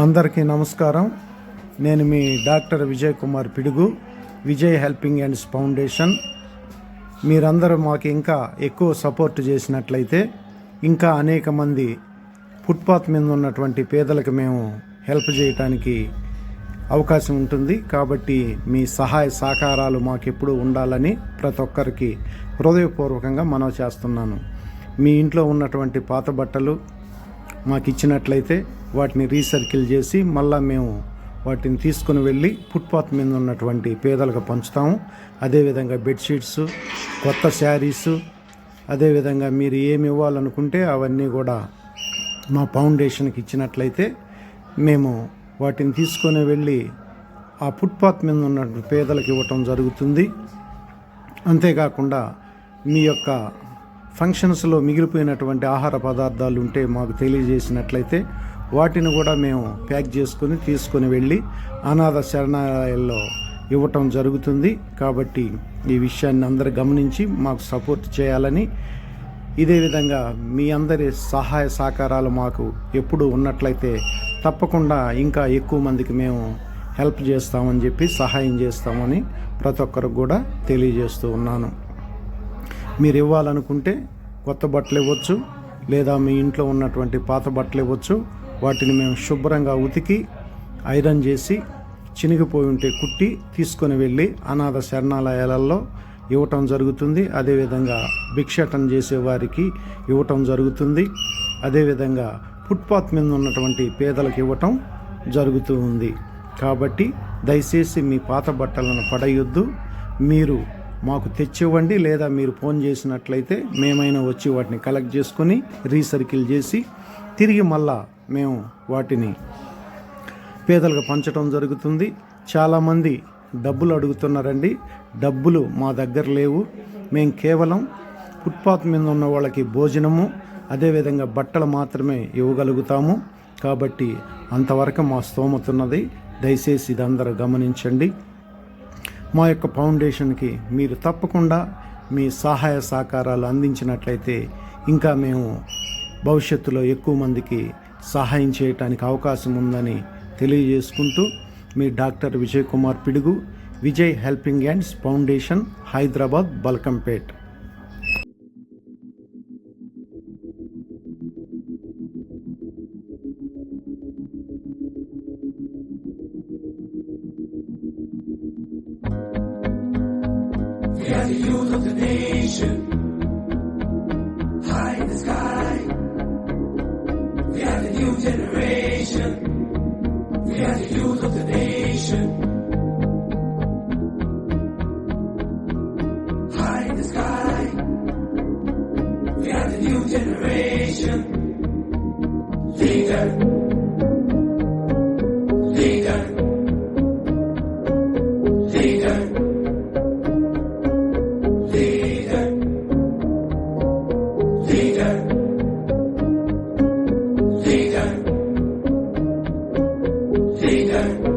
అందరికీ నమస్కారం. నేను మీ doctor Vijay Kumar Pidugu Vijay helping hands foundation. మీరందరూ మాకు ఇంకా ఎక్కువ సపోర్ట్ చేసినట్లయితే ఇంకా అనేక మంది ఫుట్పాత్ మీద ఉన్నటువంటి పేదలకు మేము హెల్ప్ చేయటానికి అవకాశం ఉంటుంది. కాబట్టి మీ సహాయ సహకారాలు మాకు ఎప్పుడూ ఉండాలని ప్రతి ఒక్కరికి హృదయపూర్వకంగా మనవి చేస్తున్నాను. మీ ఇంట్లో ఉన్నటువంటి పాత బట్టలు మాకు ఇచ్చినట్లయితే వాటిని రీసర్కిల్ చేసి మళ్ళా మేము వాటిని తీసుకుని వెళ్ళి ఫుట్పాత్ మీద ఉన్నటువంటి పేదలకు పంచుతాము. అదేవిధంగా బెడ్షీట్స్ కొత్త శారీస్ అదేవిధంగా మీరు ఏమి ఇవ్వాలనుకుంటే అవన్నీ కూడా మా ఫౌండేషన్కి ఇచ్చినట్లయితే మేము వాటిని తీసుకొని వెళ్ళి ఆ ఫుట్పాత్ మీద ఉన్న పేదలకు ఇవ్వటం జరుగుతుంది. అంతేకాకుండా మీ యొక్క ఫంక్షన్స్లో మిగిలిపోయినటువంటి ఆహార పదార్థాలు ఉంటే మాకు తెలియజేసినట్లయితే వాటిని కూడా మేము ప్యాక్ చేసుకొని తీసుకొని వెళ్ళి అనాథ శరణాలయాల్లో ఇవ్వటం జరుగుతుంది. కాబట్టి ఈ విషయాన్ని అందరు గమనించి మాకు సపోర్ట్ చేయాలని ఇదే విధంగా మీ అందరి సహాయ సహకారాలు మాకు ఎప్పుడు ఉన్నట్లయితే తప్పకుండా ఇంకా ఎక్కువ మందికి మేము హెల్ప్ చేస్తామని చెప్పి సహాయం చేస్తామని ప్రతి ఒక్కరికి కూడా తెలియజేస్తూ ఉన్నాను. మీరు ఇవ్వాలనుకుంటే కొత్త బట్టలు ఇవ్వచ్చు లేదా మీ ఇంట్లో ఉన్నటువంటి పాత బట్టలు ఇవ్వచ్చు. వాటిని మేము శుభ్రంగా ఉతికి ఐరన్ చేసి చినిగిపోయి ఉంటే కుట్టి తీసుకొని వెళ్ళి అనాథ శరణాలయాలలో ఇవ్వటం జరుగుతుంది. అదేవిధంగా భిక్షటం చేసే వారికి ఇవ్వటం జరుగుతుంది. అదేవిధంగా ఫుట్పాత్ మీద ఉన్నటువంటి పేదలకు ఇవ్వటం జరుగుతూ ఉంది కాబట్టి దయచేసి మీ పాత బట్టలను పడయొద్దు. మీరు మాకు తెచ్చివ్వండి లేదా మీరు ఫోన్ చేసినట్లయితే మేమైనా వచ్చి వాటిని కలెక్ట్ చేసుకొని రీసర్కిల్ చేసి తిరిగి మళ్ళా మేము వాటిని పేదలకు పంచడం జరుగుతుంది. చాలామంది డబ్బులు అడుగుతున్నారండి. డబ్బులు మా దగ్గర లేవు. మేము కేవలం ఫుట్పాత్ మీద ఉన్న వాళ్ళకి భోజనము అదేవిధంగా బట్టలు మాత్రమే ఇవ్వగలుగుతాము. కాబట్టి అంతవరకు మా స్తోమతున్నది. దయచేసి ఇది అందరూ గమనించండి. మా యొక్క ఫౌండేషన్కి మీరు తప్పకుండా మీ సహాయ సహకారాలు అందించినట్లయితే ఇంకా మేము భవిష్యత్తులో ఎక్కువ మందికి సహాయం చేయటానికి అవకాశం ఉందని తెలియజేసుకుంటూ మీ doctor Vijay Kumar Pidugu Vijay helping hands foundation Hyderabad Balkampet. We are the youth of the nation. High in the sky. We are the new generation. We are the youth of the nation. High in the sky. We are the new generation. Leader. greener.